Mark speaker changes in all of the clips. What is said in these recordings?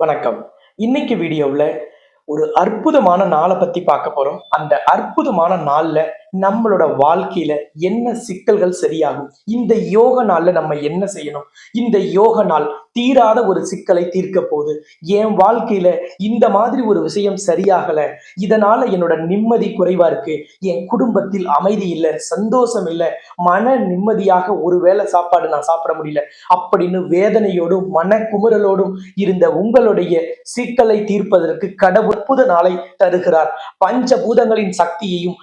Speaker 1: வணக்கம். இன்னைக்கு வீடியோவில் ஒரு அற்புதமான நாளை பற்றி பார்க்க போகிறோம் அந்த அற்புதமான நாளில் நம்மளோட வாழ்க்கையில என்ன சிக்கல்கள் சரியாகும்? இந்த யோக நாள்ல நம்ம என்ன செய்யணும்? இந்த யோக நாள் தீராத ஒரு சிக்கலை தீர்க்க போகுது. என் வாழ்க்கையில இந்த மாதிரி ஒரு விஷயம் சரியாகல. இதனால என்னோட நிம்மதி குறைவா இருக்கு. என் குடும்பத்தில் அமைதி இல்லை சந்தோஷம் இல்லை மன நிம்மதியாக ஒருவேளை சாப்பாடு நான் சாப்பிட முடியல அப்படின்னு வேதனையோடும் மன குமுறலோடும் இருந்த உங்களுடைய சிக்கலை தீர்ப்பதற்கு கடவுள் புத நாளை தருகிறார். பஞ்சபூதங்களின் சக்தியையும்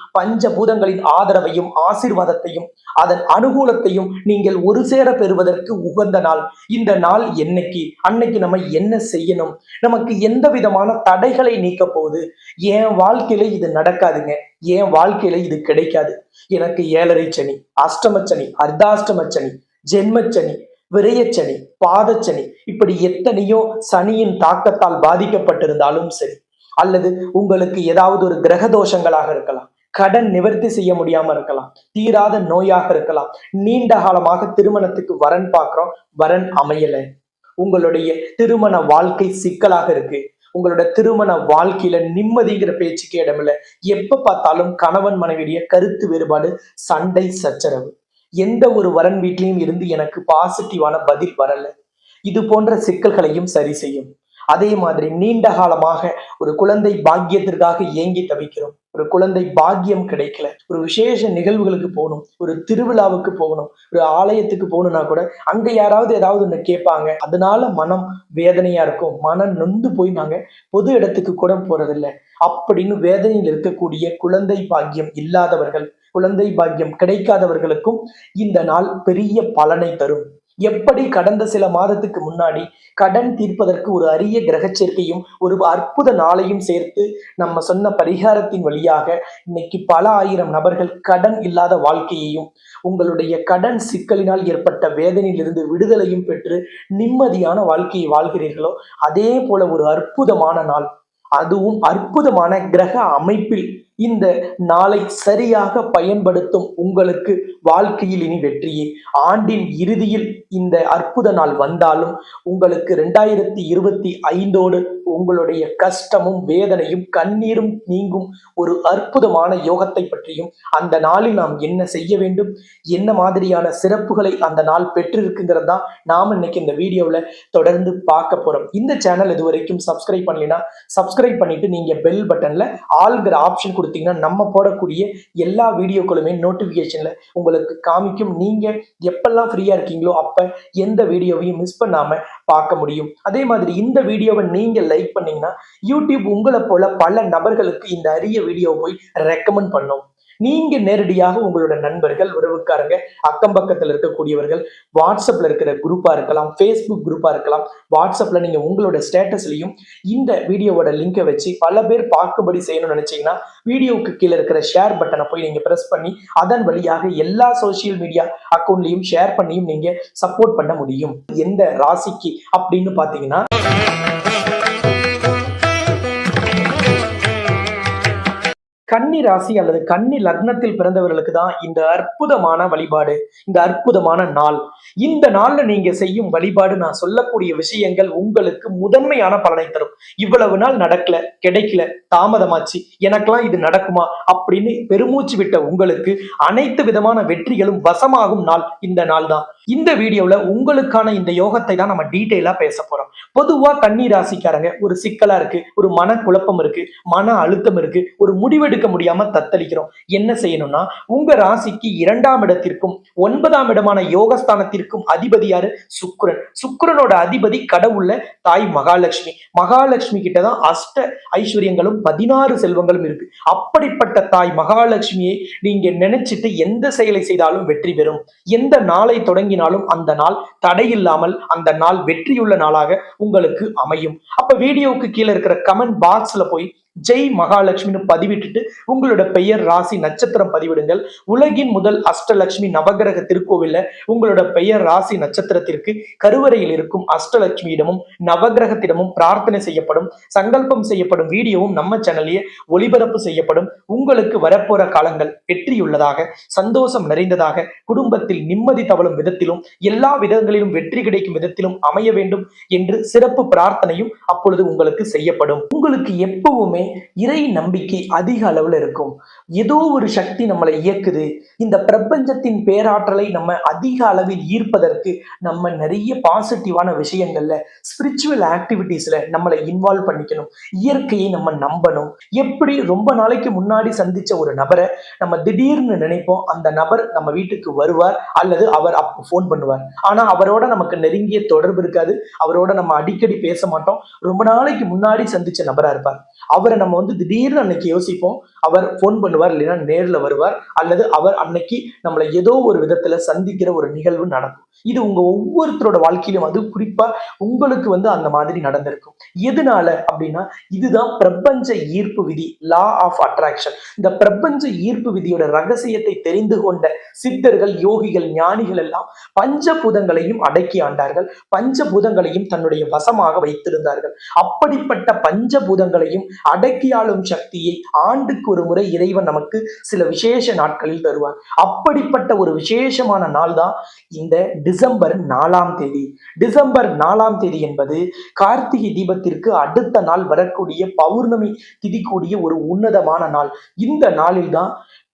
Speaker 1: பஞ்சபூதங்களின் ஆதரவையும் ஆசீர்வாதத்தையும் அதன் அனுகூலத்தையும் நீங்கள் ஒரு சேர பெறுவதற்கு உகந்த நாள். இந்த நாள் என்னைக்கு? அன்னைக்கு நம்ம என்ன செய்யணும்? நமக்கு எந்த விதமான தடைகளை நீக்க போகுது? என் வாழ்க்கையில இது நடக்காதுங்க. என் வாழ்க்கையில இது கிடைக்காது. எனக்கு ஏழரை சனி அஷ்டம சனி சனி ஜென்மச்சனி விரயச்சனி பாதச்சனி இப்படி எத்தனையோ சனியின் தாக்கத்தால் பாதிக்கப்பட்டிருந்தாலும் சரி அல்லது உங்களுக்கு ஏதாவது ஒரு கிரக தோஷங்களாக இருக்கலாம். கடன் நிவர்த்தி செய்ய முடியாம இருக்கலாம். தீராத நோயாக இருக்கலாம். நீண்ட காலமாக திருமணத்துக்கு வரன் பார்க்குறோம். வரன் அமையல. உங்களுடைய திருமண வாழ்க்கை சிக்கலாக இருக்கு. உங்களோட திருமண வாழ்க்கையில நிம்மதிங்கிற பேச்சுக்கு இடமில்ல. எப்ப பார்த்தாலும் கணவன் மனைவியுடைய கருத்து வேறுபாடு சண்டை சச்சரவு. எந்த ஒரு வரன் வீட்லையும் இருந்து எனக்கு பாசிட்டிவான பதில் வரல. இது போன்ற சிக்கல்களையும் சரி செய்யும். அதே மாதிரி நீண்ட காலமாக ஒரு குழந்தை பாக்கியத்திற்காக ஏங்கி தவிக்கிறோம். ஒரு குழந்தை பாக்கியம் கிடைக்கல. ஒரு விசேஷ நிகழ்வுகளுக்கு போகணும். ஒரு திருவிழாவுக்கு போகணும். ஒரு ஆலயத்துக்கு போகணும்னா கூட அங்க யாராவது ஏதாவது ஒண்ணு கேட்பாங்க. அதனால மனம் வேதனையா இருக்கும். மனம் நொந்து போய் நாங்க பொது இடத்துக்கு கூட போறதில்லை. அப்படின்னு வேதனையில் இருக்கக்கூடிய குழந்தை பாக்கியம் இல்லாதவர்கள் குழந்தை பாக்கியம் கிடைக்காதவர்களுக்கும் இந்த நாள் பெரிய பலனை தரும். எப்படி கடந்த சில மாதத்துக்கு முன்னாடி கடன் தீர்ப்பதற்கு ஒரு அரிய கிரக சேர்க்கையும் ஒரு அற்புத நாளையும் சேர்த்து நம்ம சொன்ன பரிகாரத்தின் வழியாக இன்னைக்கு பல ஆயிரம் நபர்கள் கடன் இல்லாத வாழ்க்கையையும் உங்களுடைய கடன் சிக்கலினால் ஏற்பட்ட வேதனையிலிருந்து விடுதலையும் பெற்று நிம்மதியான வாழ்க்கையை வாழ்கிறீர்களோ அதே போல ஒரு அற்புதமான நாள். அதுவும் அற்புதமான கிரக அமைப்பில். இந்த நாளை சரியாக பயன்படுத்தும் உங்களுக்கு வாழ்க்கையில் இனி வெற்றியே. ஆண்டின் இறுதியில் இந்த அற்புத நாள் வந்தாலும் உங்களுக்கு ரெண்டாயிரத்தி இருபத்தி ஐந்தோடு உங்களுடைய கஷ்டமும் வேதனையும் கண்ணீரும் நீங்கும் ஒரு அற்புதமான யோகத்தை பற்றியும் அந்த நாளில் நாம் என்ன செய்ய வேண்டும்? என்ன மாதிரியான சிறப்புகளை அந்த நாள் பெற்றிருக்குங்கிறது தான் நாம் இன்னைக்கு இந்த வீடியோவில் தொடர்ந்து பார்க்க போறோம். இந்த சேனல் இது வரைக்கும் சப்ஸ்கிரைப் பண்ணலைன்னா சப்ஸ்கிரைப் பண்ணிட்டு நீங்க பெல் பட்டன்ல ஆல்கிற ஆப்ஷன் கொடுத்தீங்கன்னா நம்ம போடக்கூடிய எல்லா வீடியோக்களுமே நோட்டிஃபிகேஷனில் உங்களுக்கு காமிக்கும். நீங்க எப்பெல்லாம் ஃப்ரீயா இருக்கீங்களோ அப்ப எந்த வீடியோவையும் மிஸ் பண்ணாம பார்க்க முடியும். அதே மாதிரி இந்த வீடியோவை நீங்க லைக் பண்ணீங்கன்னா யூடியூப் உங்களை போல பல நபர்களுக்கு இந்த அரிய வீடியோவை போய் ரெக்கமெண்ட் பண்ணும். நீங்க நேரடியாக உங்களோட நண்பர்கள் உறவுக்காரங்க அக்கம் பக்கத்துல இருக்கக்கூடியவர்கள் வாட்ஸ்அப்ல இருக்கிற குரூப்பா இருக்கலாம் ஃபேஸ்புக் குரூப்பா இருக்கலாம் வாட்ஸ்அப்ல நீங்க உங்களோட ஸ்டேட்டஸ்லயும் இந்த வீடியோவோட லிங்கை வச்சு பல பேர் பார்க்கும்படி செய்யணும்னு நினைச்சீங்கன்னா வீடியோவுக்கு கீழே இருக்கிற ஷேர் பட்டனை போய் நீங்க பிரஸ் பண்ணி அதன் வழியாக எல்லா சோசியல் மீடியா அக்கௌண்ட்லயும் ஷேர் பண்ணியும் நீங்க சப்போர்ட் பண்ண முடியும். எந்த ராசிக்கு அப்படின்னு பாத்தீங்கன்னா கன்னி ராசி அல்லது கன்னி லக்னத்தில் பிறந்தவர்களுக்கு தான் இந்த அற்புதமான வழிபாடு இந்த அற்புதமான நாள். இந்த நாள்ல நீங்க செய்யும் வழிபாடு நான் சொல்லக்கூடிய விஷயங்கள் உங்களுக்கு முதன்மையான பலனை தரும். இவ்வளவு நாள் நடக்கல கிடைக்கல தாமதமாச்சு எனக்கெல்லாம் இது நடக்குமா அப்படின்னு பெருமூச்சு விட்ட உங்களுக்கு அனைத்து விதமான வெற்றிகளும் வசமாகும் நாள் இந்த நாள் தான். இந்த வீடியோல உங்களுக்கான இந்த யோகத்தை தான் நம்ம டீட்டெயிலா பேச போறோம். பொதுவா கன்னி ராசிக்காரங்க ஒரு சிக்கலா இருக்கு ஒரு மன குழப்பம் இருக்கு மன அழுத்தம் இருக்கு ஒரு முடிவெடுக்க முடியாம தத்தளிக்கிறோம். என்ன செய்யணும்னா உங்க ராசிக்கு இரண்டாம் இடத்திற்கும் ஒன்பதாம் இடமான யோகஸ்தானத்திற்கும் அதிபதி யாரு? சுக்கரன். சுக்கரனோட அதிபதி கடவுள்ல தாய் மகாலட்சுமி. மகாலட்சுமி கிட்டதான் அஷ்ட ஐஸ்வர்யங்களும் பதினாறு செல்வங்களும் இருக்கு. அப்படிப்பட்ட தாய் மகாலட்சுமியை நீங்க நினைச்சிட்டு எந்த செயலை செய்தாலும் வெற்றி பெறும். எந்த நாளை தொடங்கினாலும் அந்த நாள் தடையில்லாமல் அந்த நாள் வெற்றியுள்ள நாளாக உங்களுக்கு அமையும். அப்ப வீடியோவுக்கு கீழே இருக்கிற கமெண்ட் பாக்ஸ்ல போய் ஜெய் மகாலட்சுமின்னு பதிவிட்டுட்டு உங்களோட பெயர் ராசி நட்சத்திரம் பதிவிடுங்கள். உலகின் முதல் அஷ்டலட்சுமி நவகிரக திருக்கோவில்ல உங்களோட பெயர் ராசி நட்சத்திரத்திற்கு கருவறையில் இருக்கும் அஷ்டலட்சுமியிடமும் நவகிரகத்திடமும் பிரார்த்தனை செய்யப்படும் சங்கல்பம் செய்யப்படும் வீடியோவும் நம்ம சேனல்லையே ஒளிபரப்பு செய்யப்படும். உங்களுக்கு வரப்போற காலங்கள் வெற்றியுள்ளதாக சந்தோஷம் நிறைந்ததாக குடும்பத்தில் நிம்மதி தவழும் விதத்திலும் எல்லா விதங்களிலும் வெற்றி கிடைக்கும் விதத்திலும் அமைய வேண்டும் என்று சிறப்பு பிரார்த்தனையும் அப்பொழுது உங்களுக்கு செய்யப்படும். உங்களுக்கு எப்பவுமே இறை நம்பிக்கை அதிக அளவில் இருக்கும். ஏதோ ஒரு சக்தி நம்மளை இயக்குது. இந்த பிரபஞ்சத்தின் பேராற்றலை நம்ம அதிக அளவில் ஈர்ப்பதற்கு நம்ம நிறைய பாசிட்டிவான விஷயங்கள்ல ஸ்பிரிச்சுவல் ஆக்டிவிட்டீஸ்ல நம்மளை இன்வால்வ் பண்ணிக்கணும். இயற்கையை நம்ம நம்பணும். எப்படி ரொம்ப நாளைக்கு முன்னாடி சந்திச்ச ஒரு நபரை நம்ம திடீர்னு நினைப்போம். அந்த நபர் நம்ம வீட்டுக்கு வருவார் அல்லது அவர் அப்போ ஃபோன் பண்ணுவார். ஆனா அவரோட நமக்கு நெருங்கிய தொடர்பு இருக்காது. அவரோட நம்ம அடிக்கடி பேச மாட்டோம். ரொம்ப நாளைக்கு முன்னாடி சந்திச்ச நபரா இருப்பார். அவர் அவரை நம்ம வந்து திடீர்னு அன்னைக்கு யோசிப்போம். அவர் ஃபோன் பண்ணுவார் இல்லைன்னா நேரில் வருவார் அல்லது அவர் அன்னைக்கு நம்மளை ஏதோ ஒரு விதத்துல சந்திக்கிற ஒரு நிகழ்வு நடக்கும். இது உங்க ஒவ்வொருத்தரோட வாழ்க்கையிலும் அது குறிப்பா உங்களுக்கு வந்து அந்த மாதிரி நடந்திருக்கும். எதனால அப்படின்னா இதுதான் பிரபஞ்ச ஈர்ப்பு விதி லா ஆஃப் அட்ராக்ஷன் இந்த பிரபஞ்ச ஈர்ப்பு விதியோட ரகசியத்தை தெரிந்து கொண்ட சித்தர்கள் யோகிகள் ஞானிகள் எல்லாம் பஞ்சபூதங்களையும் அடக்கி ஆண்டார்கள். பஞ்சபூதங்களையும் தன்னுடைய வசமாக வைத்திருந்தார்கள். அப்படிப்பட்ட பஞ்சபூதங்களையும் அட ஆளும் சக்தியை ஆண்டுக்கு ஒரு முறை இறைவன் நமக்கு சில விசேஷ நாட்களில் தருவார். அப்படிப்பட்ட ஒரு விசேஷமான நாள் தான் இந்த டிசம்பர் நாலாம் தேதி. டிசம்பர் நாலாம் தேதி என்பது கார்த்திகை தீபத்திற்கு அடுத்த நாள் வரக்கூடிய பௌர்ணமி திதி கூடிய ஒரு உன்னதமான நாள். இந்த நாளில் தான்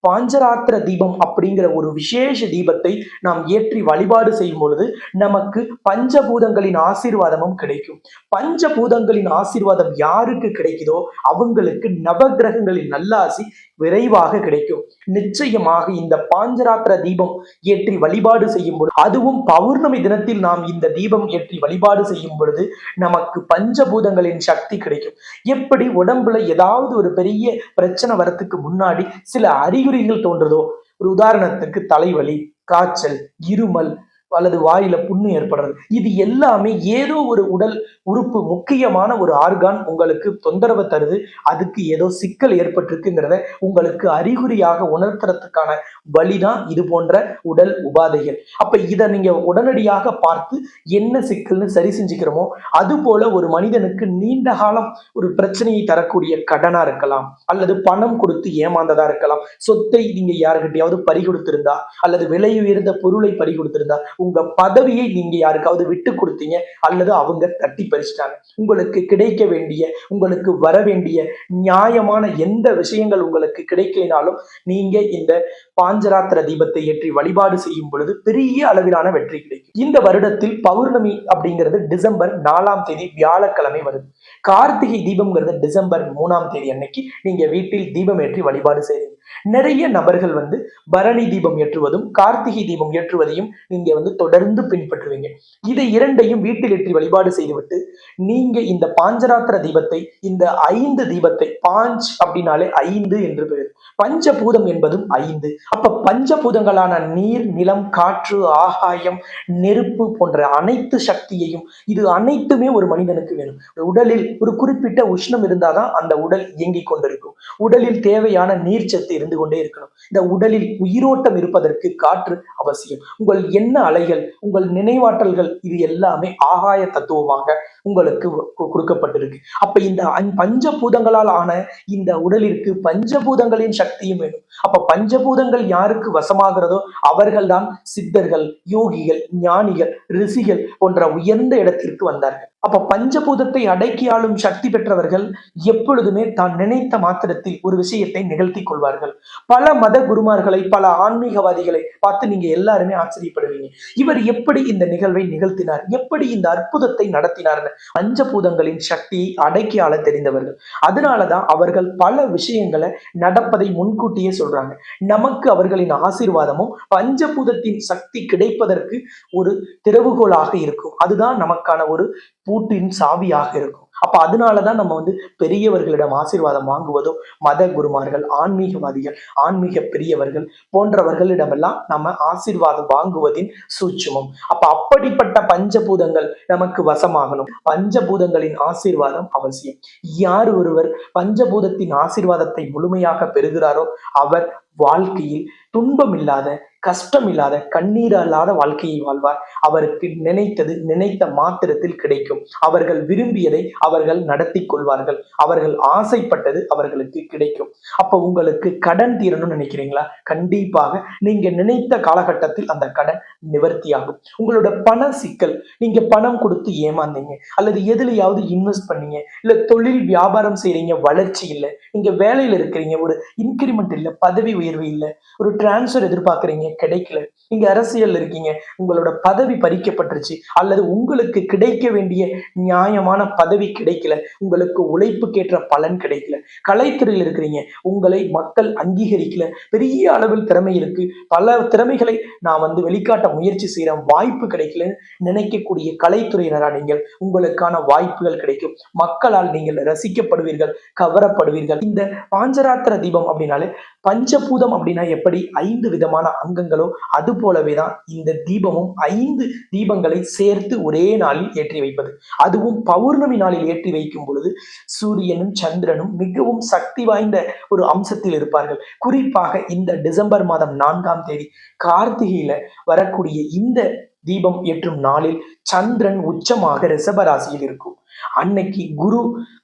Speaker 1: பாஞ்சராத்திர தீபம் அப்படிங்கிற ஒரு விசேஷ தீபத்தை நாம் ஏற்றி வழிபாடு செய்யும் பொழுது நமக்கு பஞ்சபூதங்களின் ஆசீர்வாதமும் கிடைக்கும். பஞ்சபூதங்களின் ஆசீர்வாதம் யாருக்கு கிடைக்குதோ அவங்களுக்கு நவகிரகங்களின் நல்லாசி விரைவாக கிடைக்கும். நிச்சயமாக இந்த பாஞ்சராத்திர தீபம் ஏற்றி வழிபாடு செய்யும் பொழுது அதுவும் பௌர்ணமி தினத்தில் நாம் இந்த தீபம் ஏற்றி வழிபாடு செய்யும் பொழுது நமக்கு பஞ்சபூதங்களின் சக்தி கிடைக்கும். எப்படி உடம்புல ஏதாவது ஒரு பெரிய பிரச்சனை வரத்துக்கு முன்னாடி சில அறிகுறிகள் தோன்றுதோ ஒரு உதாரணத்துக்கு தலைவலி காய்ச்சல் இருமல் அல்லது வாயில புண்ணு ஏற்படுறது. இது எல்லாமே ஏதோ ஒரு உடல் உறுப்பு முக்கியமான ஒரு ஆர்கான் உங்களுக்கு தொந்தரவு தருது. அதுக்கு ஏதோ சிக்கல் ஏற்பட்டிருக்குங்கிறத உங்களுக்கு அறிகுறியாக உணர்த்துறதுக்கான வழிதான் இது போன்ற உடல் உபாதைகள். அப்ப இதை நீங்க உடனடியாக பார்த்து என்ன சிக்கல்னு சரி செஞ்சுக்கிறோமோ அது போல ஒரு மனிதனுக்கு நீண்ட காலம் ஒரு பிரச்சனையை தரக்கூடிய கடனா இருக்கலாம். அல்லது பணம் கொடுத்து ஏமாந்ததா இருக்கலாம். சொத்தை நீங்க யாருக்கிட்டையாவது பறி கொடுத்திருந்தா அல்லது விலை உயர்ந்த பொருளை பறி கொடுத்திருந்தா உங்க பதவியை நீங்க யாருக்காவது விட்டு கொடுத்தீங்க அல்லது அவங்க தட்டி பறிச்சிட்டாங்க. உங்களுக்கு கிடைக்க வேண்டிய உங்களுக்கு வர வேண்டிய நியாயமான எந்த விஷயங்கள் உங்களுக்கு கிடைக்கினாலும் நீங்க இந்த பாஞ்சராத்திர தீபத்தை ஏற்றி வழிபாடு செய்யும் பொழுது பெரிய அளவிலான வெற்றி கிடைக்கும். இந்த வருடத்தில் பௌர்ணமி அப்படிங்கிறது டிசம்பர் நாலாம் தேதி வியாழக்கிழமை வருது. கார்த்திகை தீபம்ங்கிறது டிசம்பர் மூணாம் தேதி அன்னைக்கு நீங்க வீட்டில் தீபம் ஏற்றி வழிபாடு செய்றீங்க. நிறைய நபர்கள் வந்து பரணி தீபம் ஏற்றுவதும் கார்த்திகை தீபம் ஏற்றுவதையும் நீங்க வந்து தொடர்ந்து பின்பற்றுவீங்க. இதை இரண்டையும் வீட்டில் ஏற்றி வழிபாடு செய்துவிட்டு நீங்க இந்த பாஞ்சராத்திர தீபத்தை இந்த ஐந்து தீபத்தை பாஞ்ச் அப்படின்னாலே ஐந்து என்று பெயர். பஞ்சபூதம் என்பதும் ஐந்து. அப்ப பஞ்சபூதங்களான நீர் நிலம் காற்று ஆகாயம் நெருப்பு போன்ற அனைத்து சக்தியையும் இது அனைத்துமே ஒரு மனிதனுக்கு வேணும். உடலில் ஒரு குறிப்பிட்ட உஷ்ணம் இருந்தாதான் அந்த உடல் இயங்கிக் கொண்டிருக்கும். உடலில் தேவையான நீர்ச்சத்து இருந்து கொண்டே இருக்கணும். இந்த உடலில் உயிரோட்டம் இருப்பதற்கு காற்று அவசியம். உங்கள் எண்ண அலைகள் உங்கள் நினைவாற்றல்கள் இது எல்லாமே ஆகாய தத்துவமாக உங்களுக்கு கொடுக்கப்பட்டிருக்கு. அப்ப இந்த பஞ்சபூதங்களால் ஆன இந்த உடலிற்கு பஞ்சபூதங்களின் சக்தியும் வேணும். அப்ப பஞ்சபூதங்கள் யாருக்கு வசமாகிறதோ அவர்கள்தான் சித்தர்கள் யோகிகள் ஞானிகள் ரிஷிகள் போன்ற உயர்ந்த இடத்திற்கு வந்தார்கள். அப்ப பஞ்சபூதத்தை அடக்கி ஆளும் சக்தி பெற்றவர்கள் எப்பொழுதுமே தான் நினைத்த மாத்திரத்தில் ஒரு விஷயத்தை நிகழ்த்தி கொள்வார்கள். பல மத குருமார்களை பல ஆன்மீகவாதிகளை பார்த்து நீங்க எல்லாருமே ஆச்சரியப்படுவீங்க. இவர் எப்படி இந்த நிகழ்வை நிகழ்த்தினார்? எப்படி இந்த அற்புதத்தை நடத்தினார்னு பஞ்சபூதங்களின் சக்தியை அடக்கி ஆள தெரிந்தவர்கள். அதனாலதான் அவர்கள் பல விஷயங்களை நடப்பதை முன்கூட்டியே சொல்றாங்க. நமக்கு அவர்களின் ஆசீர்வாதமும் பஞ்சபூதத்தின் சக்தி கிடைப்பதற்கு ஒரு திறவுகோலாக இருக்கும். அதுதான் நமக்கான ஒரு பூட்டின் சாவியாக இருக்கும். அப்ப அதனாலதான் நம்ம வந்து பெரியவர்களிடம் ஆசீர்வாதம் வாங்குவதும் மத குருமார்கள் ஆன்மீகவாதிகள் ஆன்மீக பெரியவர்கள் போன்றவர்களிடமெல்லாம் நம்ம ஆசீர்வாதம் வாங்குவதின் சூட்சமம். அப்ப அப்படிப்பட்ட பஞ்சபூதங்கள் நமக்கு வசமாகணும். பஞ்சபூதங்களின் ஆசீர்வாதம் அவசியம். யார் ஒருவர் பஞ்சபூதத்தின் ஆசீர்வாதத்தை முழுமையாக பெறுகிறாரோ அவர் வாழ்க்கையில் துன்பம் இல்லாத கஷ்டம் இல்லாத கண்ணீர் அல்லாத வாழ்க்கையை வாழ்வார். அவருக்கு நினைத்தது நினைத்த மாத்திரத்தில் கிடைக்கும். அவர்கள் விரும்பியதை அவர்கள் நடத்தி கொள்வார்கள். அவர்கள் ஆசைப்பட்டது அவர்களுக்கு கிடைக்கும். அப்ப உங்களுக்கு கடன் தீரணும்னு நினைக்கிறீங்களா? கண்டிப்பாக நீங்க நினைத்த காலகட்டத்தில் அந்த கடன் நிவர்த்தியாகும். உங்களோட பண சிக்கல் நீங்க பணம் கொடுத்து ஏமாந்தீங்க. அல்லது எதுலயாவது இன்வெஸ்ட் பண்ணீங்க. இல்ல தொழில் வியாபாரம் செய்றீங்க வளர்ச்சி இல்லை. நீங்க வேலையில இருக்கிறீங்க ஒரு இன்கிரிமெண்ட் இல்ல பதவி உயர்வு இல்ல ஒரு டிரான்ஸ்ஃபர் எதிர்பார்க்கறீங்க கிடைக்கல. நீங்க அரசியல் இருக்கீங்க உங்களோட பதவி பறிக்கப்பட்டுருச்சு. அல்லது உங்களுக்கு கிடைக்க வேண்டிய நியாயமான பதவி கிடைக்கல. உங்களுக்கு உழைப்புக்கேற்ற பலன் கிடைக்கல. கலைத்துறையில் இருக்கிறீங்க உங்களை மக்கள் அங்கீகரிக்கல. பெரிய அளவில் திறமை இருக்கு. பல திறமைகளை நான் வந்து வெளிக்காட்ட முயற்சி செய்கிறேன் வாய்ப்பு கிடைக்கலன்னு நினைக்கக்கூடிய கலைத்துறையினரா நீங்கள் உங்களுக்கான வாய்ப்புகள் கிடைக்கும். மக்களால் நீங்கள் ரசிக்கப்படுவீர்கள் கவரப்படுவீர்கள். இந்த பாஞ்சராத்திர தீபம் அப்படின்னாலே பஞ்சபூதம் அப்படின்னா எப்படி? ஐந்து விதமான அங்கங்களோ அது போலவே தான் இந்த தீபமும் ஐந்து தீபங்களை சேர்த்து ஒரே நாளில் ஏற்றி வைப்பது. அதுவும் பௌர்ணமி நாளில் ஏற்றி வைக்கும் பொழுது சூரியனும் சந்திரனும் மிகவும் சக்தி வாய்ந்த ஒரு அம்சத்தில் இருப்பார்கள். குறிப்பாக இந்த டிசம்பர் மாதம் நான்காம் தேதி கார்த்திகையில வரக்கூடிய இந்த தீபம் ஏற்றும் நாளில் சந்திரன் உச்சமாக ரிஷபராசியில் இருக்கும். அன்னைக்கு குரு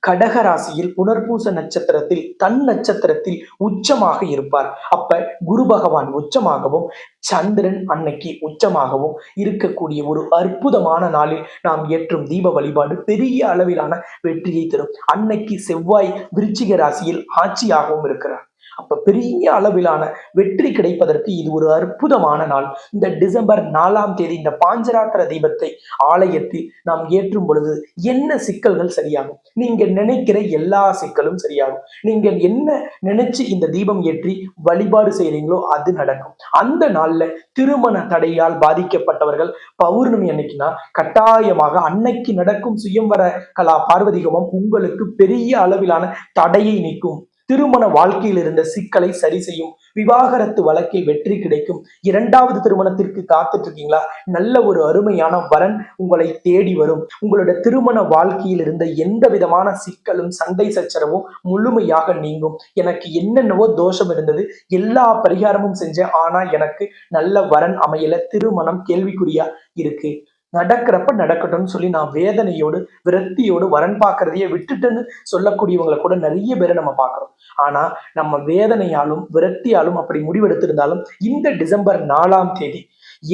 Speaker 1: கடக ராசியில் புனர்பூச நட்சத்திரத்தில் தன் நட்சத்திரத்தில் உச்சமாக இருப்பார். அப்ப குரு பகவான் உச்சமாகவும் சந்திரன் அன்னைக்கு உச்சமாகவும் இருக்கக்கூடிய ஒரு அற்புதமான நாளில் நாம் ஏற்றும் தீப வழிபாடு பெரிய அளவிலான வெற்றியை தரும். அன்னைக்கு செவ்வாய் விருச்சிக ராசியில் ஆட்சியாகவும் இருக்கிறார். அப்ப பெரிய அளவிலான வெற்றி கிடைப்பதற்கு இது ஒரு அற்புதமான நாள். இந்த டிசம்பர் நாலாம் தேதி இந்த பாஞ்சராத்திர தீபத்தை ஆலயத்தில் நாம் ஏற்றும் பொழுது என்ன சிக்கல்கள் சரியாகும்? நீங்க நினைக்கிற எல்லா சிக்கலும் சரியாகும். நீங்க என்ன நினைச்சு இந்த தீபம் ஏற்றி வழிபாடு செய்றீங்களோ அது நடக்கும். அந்த நாள்ல திருமண தடையால் பாதிக்கப்பட்டவர்கள் பௌர்ணமி அன்னைக்குன்னா கட்டாயமாக அன்னைக்கு நடக்கும் சுயம்வர கலா பார்வதி உங்களுக்கு பெரிய அளவிலான தடையை நீக்கும். திருமண வாழ்க்கையில் இருந்த சிக்கலை சரி செய்யும் விவாகரத்து வழக்கில் வெற்றி கிடைக்கும். இரண்டாவது திருமணத்திற்கு காத்துட்டு இருக்கீங்களா நல்ல ஒரு அருமையான வரன் உங்களை தேடி வரும். உங்களோட திருமண வாழ்க்கையில் இருந்த எந்த விதமான சிக்கலும் சண்டை சச்சரவும் முழுமையாக நீங்கும். எனக்கு என்னென்னவோ தோஷம் இருந்தது. எல்லா பரிகாரமும் செஞ்சேன். ஆனா எனக்கு நல்ல வரன் அமையல. திருமணம் கேள்விக்குறியா இருக்கு. நடக்கிறப்ப நடக்கட்டும்னு சொல்லி நான் வேதனையோடு விரக்தியோடு வரன் பார்க்கறதையே விட்டுட்டுன்னு சொல்லக்கூடியவங்களை கூட நிறைய பேரை நம்ம பார்க்குறோம். ஆனால் நம்ம வேதனையாலும் விரக்தியாலும் அப்படி முடிவெடுத்திருந்தாலும் இந்த டிசம்பர் நாலாம் தேதி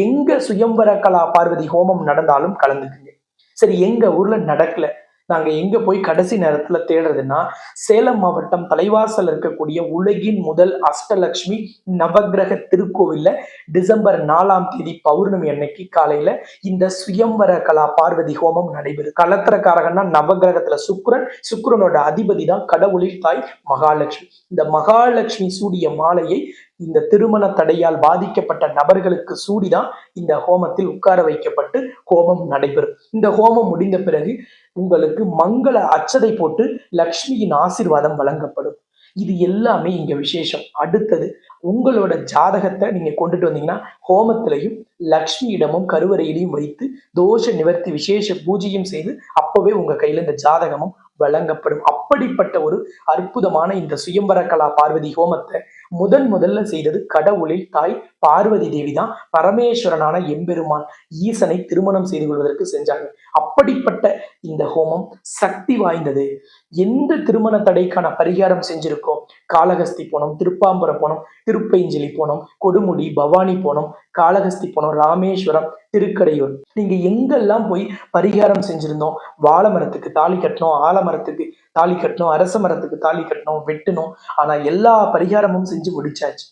Speaker 1: எங்க சுயம்பர கலா பார்வதி ஹோமம் நடந்தாலும் கலந்துக்குங்க. சரி எங்க ஊர்ல நடக்கல. நாங்க எங்க போய் கடைசி நேரத்தில் தேடுறதுன்னா சேலம் மாவட்டம் தலைவாசல் இருக்கக்கூடிய உலகின் முதல் அஷ்டலட்சுமி நவக்கிரக திருக்கோவில்ல டிசம்பர் நாலாம் தேதி பௌர்ணமி அன்னைக்கு காலையில இந்த சுயம்வர கலா பார்வதி ஹோமம் நடைபெறும் கலத்திரக்காரகன்னா நவக்கிரகத்துல சுக்ரன் சுக்ரனோட அதிபதி தான் கடவுளில் தாய் மகாலட்சுமி. இந்த மகாலட்சுமி சூடிய மாலையை இந்த திருமண தடையால் பாதிக்கப்பட்ட நபர்களுக்கு சூடிதான் இந்த ஹோமத்தில் உட்கார வைக்கப்பட்டு ஹோமம் நடைபெறும். இந்த ஹோமம் முடிந்த பிறகு உங்களுக்கு மங்கள அச்சதை போட்டு லக்ஷ்மியின் ஆசீர்வாதம் வழங்கப்படும். இது எல்லாமே இங்க விசேஷம். அடுத்தது உங்களோட ஜாதகத்தை நீங்க கொண்டுட்டு வந்தீங்கன்னா ஹோமத்திலையும் லக்ஷ்மியிடமும் கருவறையிலையும் வைத்து தோஷ நிவர்த்தி விசேஷ பூஜையும் செய்து அப்பவே உங்க கையில இந்த ஜாதகமும் வழங்கப்படும். அப்படிப்பட்ட ஒரு அற்புதமான இந்த சுயம்பர கலா பார்வதி ஹோமத்தை முதன் முதல்ல செய்தது கடவுளில் தாய் பார்வதி தேவி தான் பரமேஸ்வரனான எம்பெருமான் ஈசனை திருமணம் செய்து கொள்வதற்கு செஞ்சாங்க அப்படிப்பட்ட இந்த ஹோமம் சக்தி வாய்ந்தது. எந்த திருமண தடைக்கான பரிகாரம் செஞ்சிருக்கோம்? காளகஸ்தி போனோம் திருப்பாம்பரம் போனோம் திருப்பைஞ்சலி போனோம் கொடுமுடி பவானி போனோம் காளகஸ்தி போனோம் ராமேஸ்வரம் திருக்கடையூர். நீங்க எங்கெல்லாம் போய் பரிகாரம் செஞ்சிருந்தோம்? வாழமரத்துக்கு தாலி கட்டணும் ஆலமரத்துக்கு தாலி கட்டணும் அரச மரத்துக்கு தாலி கட்டணும் வெட்டணும். ஆனா எல்லா பரிகாரமும் செஞ்சு முடிச்சாச்சு.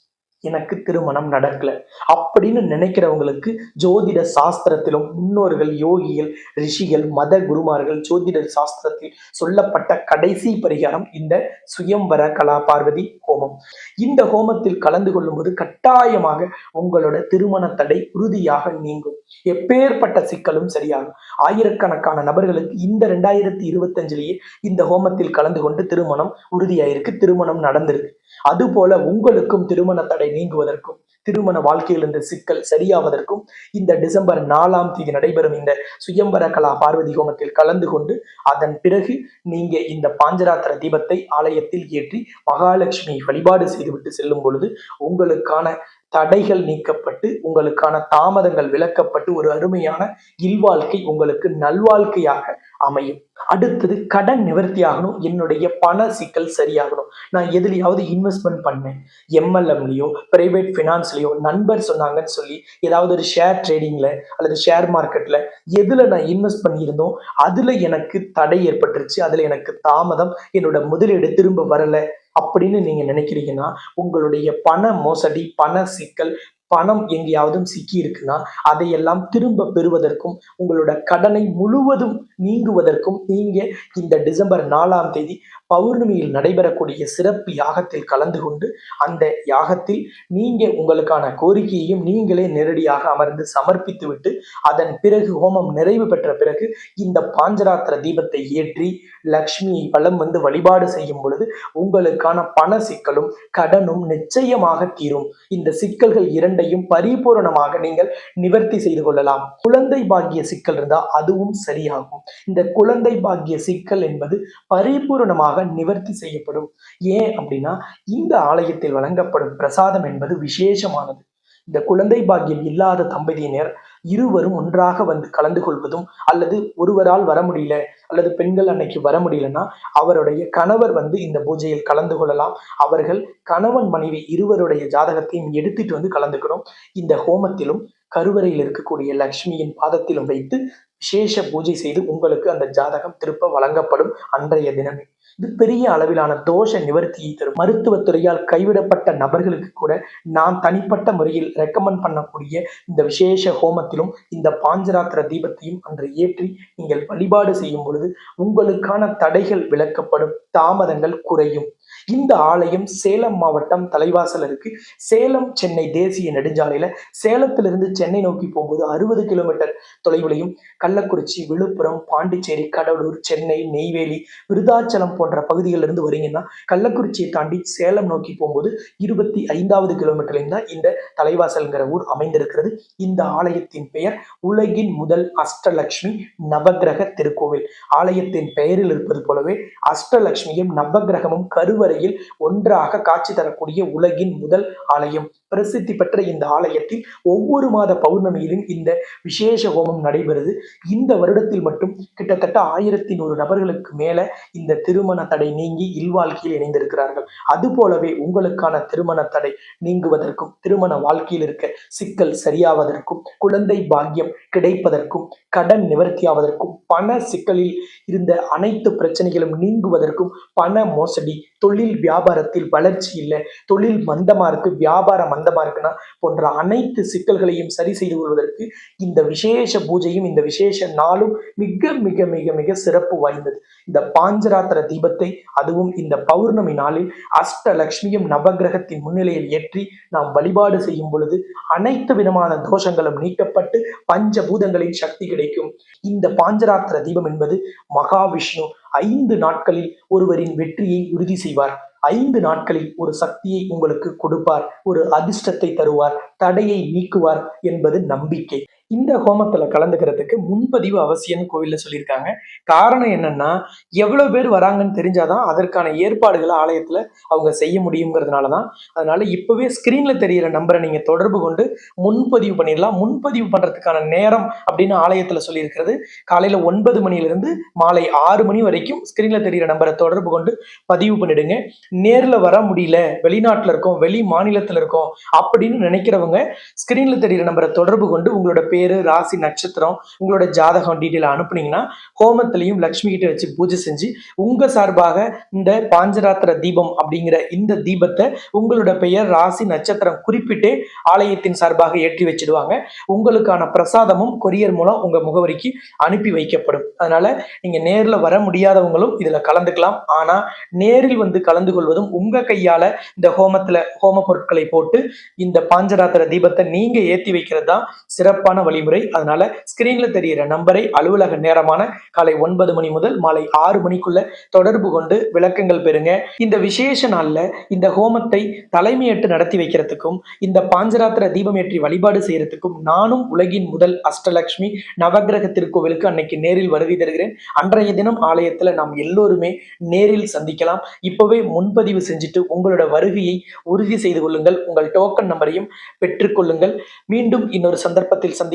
Speaker 1: எனக்கு திருமணம் நடக்கல அப்படின்னு நினைக்கிறவங்களுக்கு ஜோதிட சாஸ்திரத்திலும் முன்னோர்கள் யோகிகள் ரிஷிகள் மத குருமார்கள் ஜோதிட சாஸ்திரத்தில் சொல்லப்பட்ட கடைசி பரிகாரம் இந்த சுயம்வர கலா பார்வதி ஹோமம். இந்த ஹோமத்தில் கலந்து கொள்ளும்போது கட்டாயமாக உங்களோட திருமண தடை உறுதியாக நீங்கும். எப்பேற்பட்ட சிக்கலும் சரியாகும். ஆயிரக்கணக்கான நபர்களுக்கு இந்த ரெண்டாயிரத்தி இருபத்தஞ்சிலேயே இந்த ஹோமத்தில் கலந்து கொண்டு திருமணம் உறுதியாயிருக்கு திருமணம் நடந்திருக்கு. அதுபோல உங்களுக்கும் திருமண தடை நீங்குவதற்கும் திருமண வாழ்க்கையில் இருந்த சிக்கல் சரியாவதற்கும் இந்த டிசம்பர் நாலாம் தேதி நடைபெறும் இந்த சுயம்பர கலா பார்வதி ஹோமத்தில் கலந்து கொண்டு அதன் பிறகு நீங்க இந்த பாஞ்சராத்திர தீபத்தை ஆலயத்தில் ஏற்றி மகாலட்சுமி வழிபாடு செய்துவிட்டு செல்லும் பொழுது உங்களுக்கான தடைகள் நீக்கப்பட்டு உங்களுக்கான தாமதங்கள் விளக்கப்பட்டு ஒரு அருமையான இல்வாழ்க்கை உங்களுக்கு நல்வாழ்க்கையாக அமையும். அடுத்தது கடன் நிவர்த்தி ஆகணும். என்னுடைய பண சிக்கல் சரியாகணும். நான் எதுலையாவது இன்வெஸ்ட்மெண்ட் பண்ணேன். எம்எல்எம்லையோ பிரைவேட் ஃபினான்ஸ்லையோ நண்பர் சொன்னாங்கன்னு சொல்லி ஏதாவது ஒரு ஷேர் ட்ரேடிங்ல அல்லது ஷேர் மார்க்கெட்ல எதுல நான் இன்வெஸ்ட் பண்ணியிருந்தோம் அதுல எனக்கு தடை ஏற்பட்டுருச்சு. அதுல எனக்கு தாமதம் என்னோட முதலீடு திரும்ப வரலை. அப்படின்னு நீங்க நினைக்கிறீங்கன்னா உங்களுடைய பண மோசடி பண சிக்கல் பணம் எங்கேயாவது சிக்கி இருக்குன்னா அதையெல்லாம் திரும்ப பெறுவதற்கும் உங்களோட கடனை முழுவதும் நீங்குவதற்கும் நீங்க இந்த டிசம்பர் நாலாம் தேதி பௌர்ணமியில் நடைபெறக்கூடிய சிறப்பு யாகத்தில் கலந்து கொண்டு அந்த யாகத்தில் நீங்க உங்களுக்கான கோரிக்கையையும் நீங்களே நேரடியாக அமர்ந்து சமர்ப்பித்து விட்டு அதன் பிறகு ஹோமம் நிறைவு பெற்ற பிறகு இந்த பாஞ்சராத்திர தீபத்தை ஏற்றி லக்ஷ்மியை பலம் வந்து வழிபாடு செய்யும் பொழுது உங்களுக்கான பண சிக்கலும் கடனும் நிச்சயமாக தீரும். இந்த சிக்கல்கள் இரண்டு இரண்டையும் பரிபூரணமாக நீங்கள் நிவர்த்தி செய்து கொள்ளலாம். குழந்தை பாக்கிய சிக்கல் இருந்தால் அதுவும் சரியாகும். இந்த குழந்தை பாக்கிய சிக்கல் என்பது பரிபூரணமாக நிவர்த்தி செய்யப்படும். ஏன் அப்படின்னா இந்த ஆலயத்தில் வழங்கப்படும் பிரசாதம் என்பது விசேஷமானது. இந்த குழந்தை பாக்கியம் இல்லாத தம்பதியினர் இருவரும் ஒன்றாக வந்து கலந்து கொள்வதும் அல்லது ஒருவரால் வர முடியல அல்லது பெண்கள் அன்னைக்கு வர முடியலன்னா அவருடைய கணவர் வந்து இந்த பூஜையில் கலந்து கொள்ளலாம். அவர்கள் கணவன் மனைவி இருவருடைய ஜாதகத்தையும் எடுத்துட்டு வந்து கலந்துக்கணும். இந்த ஹோமத்திலும் கருவறையில் இருக்கக்கூடிய லக்ஷ்மியின் பாதத்திலும் வைத்து விசேஷ பூஜை செய்து உங்களுக்கு அந்த ஜாதகம் திருப்ப வழங்கப்படும் அன்றைய தினமே. இது பெரிய அளவிலான தோஷ நிவர்த்தியை தரும். மருத்துவத்துறையால் கைவிடப்பட்ட நபர்களுக்கு கூட நான் தனிப்பட்ட முறையில் ரெக்கமெண்ட் பண்ணக்கூடிய இந்த விசேஷ ஹோமத்திலும் இந்த பாஞ்சராத்திர தீபத்தையும் அன்று ஏற்றி நீங்கள் வழிபாடு செய்யும் பொழுது உங்களுக்கான தடைகள் விளக்கப்படும் தாமதங்கள் குறையும். இந்த ஆலயம் சேலம் மாவட்டம் தலைவாசல் இருக்கு. சேலம் சென்னை தேசிய நெடுஞ்சாலையில சேலத்திலிருந்து சென்னை நோக்கி போகும்போது அறுபது கிலோமீட்டர் தொலைவிலையும் கள்ளக்குறிச்சி விழுப்புரம் பாண்டிச்சேரி கடலூர் சென்னை நெய்வேலி விருதாச்சலம் போன்ற பகுதிகளில் இருந்து வரீங்கன்னா கள்ளக்குறிச்சியை தாண்டி சேலம் நோக்கி போகும்போது இருபத்தி ஐந்தாவது கிலோமீட்டர்லையும் தான் இந்த தலைவாசல்ங்கிற ஊர் அமைந்திருக்கிறது. இந்த ஆலயத்தின் பெயர் உலகின் முதல் அஷ்டலக்ஷ்மி நவக்கிரக திருக்கோவில். ஆலயத்தின் பெயரில் இருப்பது போலவே அஷ்டலக்ஷ்மியும் நவக்கிரகமும் கருவறையில் ஒன்றாக காட்சி தரக்கூடிய உலகின் முதல் ஆலயம். பிரசித்தி பெற்ற இந்த ஆலயத்தில் ஒவ்வொரு மாத பௌர்ணமியிலும் இந்த விசேஷ ஹோமம் நடைபெறுது. இந்த வருடத்தில் மட்டும் கிட்டத்தட்ட ஆயிரத்தி நூறு நபர்களுக்கு மேல இந்த திருமண தடை நீங்கி இல்வாழ்க்கையில் இணைந்திருக்கிறார்கள். அது போலவே உங்களுக்கான திருமண தடை நீங்குவதற்கும் திருமண வாழ்க்கையில் இருக்க சிக்கல் சரியாவதற்கும் குழந்தை பாக்கியம் கிடைப்பதற்கும் கடன் நிவர்த்தியாவதற்கும் பண சிக்கலில் இருந்த அனைத்து பிரச்சனைகளும் நீங்குவதற்கும் பண மோசடி தொழில் வியாபாரத்தில் வளர்ச்சி இல்லை. தொழில் மந்தமா இருக்கு வியாபாரம் மந்தமா இருக்குன்னா போன்ற அனைத்து சிக்கல்களையும் சரி செய்து கொள்வதற்கு இந்த விசேஷ பூஜையும் இந்த விசேஷ நாளும் மிக மிக மிக மிக சிறப்பு வாய்ந்தது. இந்த பாஞ்சராத்திர தீபத்தை அதுவும் இந்த பௌர்ணமி நாளில் அஷ்டலக்ஷ்மியும் நவகிரகத்தின் முன்னிலையில் ஏற்றி நாம் வழிபாடு செய்யும் பொழுது அனைத்து விதமான தோஷங்களும் நீக்கப்பட்டு பஞ்சபூதங்களின் சக்தி கிடைக்கும். இந்த பாஞ்சராத்திர தீபம் என்பது மகாவிஷ்ணு ஐந்து நாட்களில் ஒருவரின் வெற்றியை உறுதி செய்வார். ஐந்து நாட்களில் ஒரு சக்தியை உங்களுக்கு கொடுப்பார். ஒரு அதிர்ஷ்டத்தை தருவார். தடையை நீக்குவார் என்பது நம்பிக்கை. இந்த ஹோமத்துல கலந்துக்கிறதுக்கு முன்பதிவு அவசியம் கோவில்ல சொல்லியிருக்காங்க. காரணம் என்னன்னா எவ்வளவு பேர் வராங்கன்னு தெரிஞ்சாதான் அதற்கான ஏற்பாடுகளை ஆலயத்துல அவங்க செய்ய முடியுங்கிறதுனாலதான். அதனால இப்பவே ஸ்கிரீன்ல தெரியிற நம்பரை நீங்க தொடர்பு கொண்டு முன்பதிவு பண்ணிடலாம். முன்பதிவு பண்றதுக்கான நேரம் அப்படின்னு ஆலயத்துல சொல்லியிருக்கிறது. காலையில ஒன்பது மணியிலிருந்து மாலை ஆறு மணி வரைக்கும் ஸ்கிரீன்ல தெரியிற நம்பரை தொடர்பு கொண்டு பதிவு பண்ணிடுங்க. நேர்ல வர முடியல வெளிநாட்டுல இருக்கோம் வெளி மாநிலத்துல இருக்கோம் அப்படின்னு நினைக்கிறவங்க ஸ்கிரீன்ல தெரியிற நம்பரை தொடர்பு கொண்டு உங்களோட பேர் பேர் ராசி நட்சத்திரம் உங்களோட ஜாதகம் டீட்டெயில் அனுப்புனீங்கன்னா ஹோமத்திலையும் லக்ஷ்மி கிட்ட வச்சு பூஜை செஞ்சு உங்க சார்பாக இந்த பாஞ்சராத்திர தீபம் அப்படிங்கிற இந்த தீபத்தை உங்களோட பெயர் ராசி நட்சத்திரம் குறிப்பிட்டு ஆலயத்தின் சார்பாக ஏற்றி வச்சிடுவாங்க. உங்களுக்கான பிரசாதமும் கொரியர் மூலம் உங்க முகவரிக்கு அனுப்பி வைக்கப்படும். அதனால நீங்க நேரில் வர முடியாதவங்களும் இதுல கலந்துக்கலாம். ஆனா நேரில் வந்து கலந்து கொள்வதும் உங்க கையால இந்த ஹோமத்துல ஹோம பொருட்களை போட்டு இந்த பாஞ்சராத்திர தீபத்தை நீங்க ஏற்றி வைக்கிறது தான் சிறப்பான வழிமுறை. அதனால ஸ்கிரீன்ல தெரியிற நம்பரை அலுவலக நேரமான காலை ஒன்பது மணி முதல் மாலை ஆறு மணிக்குள்ள தொடர்பு கொண்டு விளக்கங்கள் பெறுங்க. இந்த விசேஷ நாள்ல இந்த ஹோமத்தை தலைமையேற்று நடத்தி வைக்கிறதுக்கும் இந்த பாஞ்சராத்திர தீபம் ஏற்றி வழிபாடு செய்யறதுக்கும் நானும் உலகின் முதல் அஷ்டலட்சுமி நவக்கிரக திருக்கோவிலுக்கு அன்னைக்கு நேரில் வருகை தருகிறேன். அன்றைய தினம் ஆலயத்துல நாம் எல்லோருமே நேரில் சந்திக்கலாம். இப்பவே முன்பதிவு செஞ்சுட்டு உங்களோட வருகையை உறுதி செய்து கொள்ளுங்கள். உங்கள் டோக்கன் நம்பரையும் பெற்றுக்கொள்ளுங்கள் மீண்டும் இன்னொரு சந்தர்ப்பத்தில்